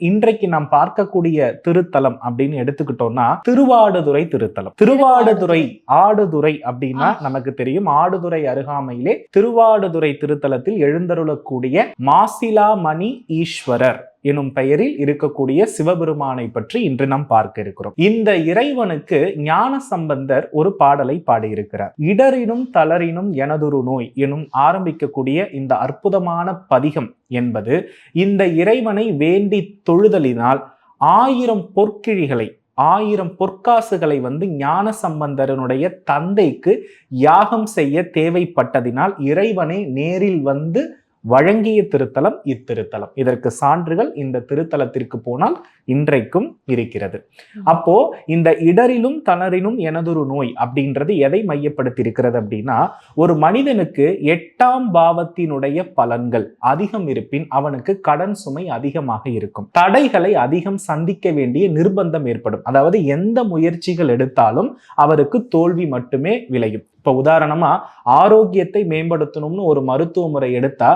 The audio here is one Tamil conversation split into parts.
இன்றைக்கு நாம் பார்க்கக்கூடிய திருத்தலம் அப்படின்னு எடுத்துக்கிட்டோம்னா திருவாடுதுறை திருத்தலம். திருவாடுதுறை ஆடுதுறை அப்படின்னா நமக்கு தெரியும். ஆடுதுறை அருகாமையிலே திருவாடுதுறை திருத்தலத்தில் எழுந்தருளக்கூடிய மாசிலாமணி ஈஸ்வரர். எனும் பெயரில் இருக்கக்கூடிய சிவபெருமானை பற்றி இன்று நாம் பார்க்க இருக்கிறோம். இந்த இறைவனுக்கு ஞான சம்பந்தர் ஒரு பாடலை பாடியிருக்கிறார். இடரினும் தளரினும் எனதொரு நோய் எனும் ஆரம்பிக்கக்கூடிய இந்த அற்புதமான பதிகம் என்பது இந்த இறைவனை வேண்டி தொழுதலினால் ஆயிரம் பொற்கிழிகளை ஆயிரம் பொற்காசுகளை வந்து ஞான சம்பந்தரனுடைய தந்தைக்கு யாகம் செய்ய தேவைப்பட்டதினால் இறைவனை நேரில் வந்து வழங்கிய திருத்தலம் இத்திருத்தலம். இதற்கு சான்றுகள் இந்த திருத்தலத்திற்கு போனால் இன்றைக்கும் இருக்கிறது. அப்போ இந்த இடரிலும் தளரிலும் எனதொரு நோய் அப்படின்றது எதை மையப்படுத்தி இருக்கிறது அப்படின்னா ஒரு மனிதனுக்கு எட்டாம் பாவத்தினுடைய பலன்கள் அதிகம் இருப்பின் அவனுக்கு கடன் சுமை அதிகமாக இருக்கும். தடைகளை அதிகம் சந்திக்க வேண்டிய நிர்பந்தம் ஏற்படும். அதாவது எந்த முயற்சிகள் எடுத்தாலும் அவருக்கு தோல்வி மட்டுமே விளையும். இப்ப உதாரணமா ஆரோக்கியத்தை மேம்படுத்தணும்னு ஒரு மருத்துவ முறை எடுத்தா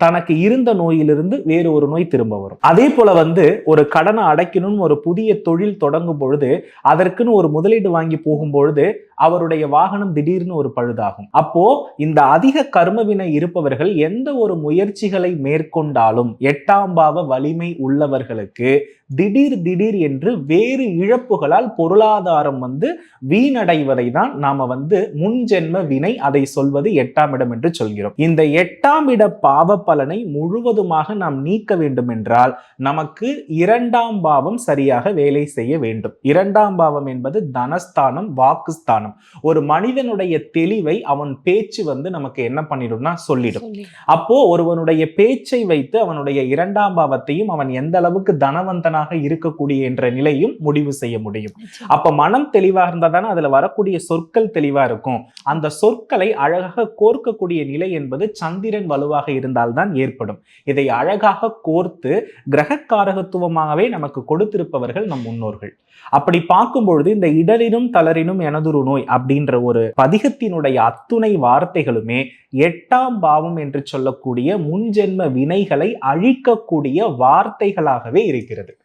தனக்கு இருந்த நோயிலிருந்து வேறு ஒரு நோய் திரும்ப வரும். அதே போல வந்து ஒரு கடனை அடைக்கணும்னு ஒரு புதிய தொழில் தொடங்கும் பொழுது அதற்குன்னு ஒரு முதலீடு வாங்கி போகும் பொழுது அவருடைய வாகனம் திடீர்னு ஒரு பழுதாகும். அப்போ இந்த அதிக கர்மவினை இருப்பவர்கள் எந்த ஒரு முயற்சிகளை மேற்கொண்டாலும் எட்டாம் பாவ வலிமை உள்ளவர்களுக்கு திடீர் திடீர் என்று வேறு இழப்புகளால் பொருளாதாரம் வந்து வீணடைவதை தான் நாம வந்து முன்ஜென்ம வினை அதை சொல்வது எட்டாம் இடம் என்று சொல்கிறோம். இந்த எட்டாம் இட பாவ பலனை முழுவதுமாக நாம் நீக்க வேண்டும் என்றால் நமக்கு இரண்டாம் பாவம் சரியாக வேலை செய்ய வேண்டும். இரண்டாம் பாவம் என்பது தனஸ்தானம் வாக்குஸ்தானம். ஒரு மனிதனுடைய தெளிவை அவன் பேச்சு வந்து நமக்கு என்ன பண்ணிடும்னா சொல்லிடும். அப்போ ஒருவனுடைய பேச்சை வைத்து அவனுடைய இரண்டாம் பாவத்தையும் அவன் எந்த அளவுக்கு தனவந்தனாக இருக்கக்கூடிய என்ற நிலையும் முடிவு செய்ய முடியும். அப்ப மனம் தெளிவா இருந்தா தானே அதுல வரக்கூடிய சொற்கள் தெளிவா இருக்கும். அந்த சொற்களை அழகாக கோர்க்கக்கூடிய நிலை என்பது சந்திரன் வலுவாக இருந்தால்தான் ஏற்படும். இதை அழகாக கோர்த்து கிரகக்காரகத்துவமாகவே நமக்கு கொடுத்திருப்பவர்கள் நம் முன்னோர்கள். அப்படி பார்க்கும் பொழுது இந்த இடரினும் தளரினும் எனதுரு நோய் அப்படின்ற ஒரு பதிகத்தினுடைய அத்துணை வார்த்தைகளுமே எட்டாம் பாவம் என்று சொல்லக்கூடிய முன்ஜென்ம வினைகளை அழிக்கக்கூடிய வார்த்தைகளாகவே இருக்கிறது.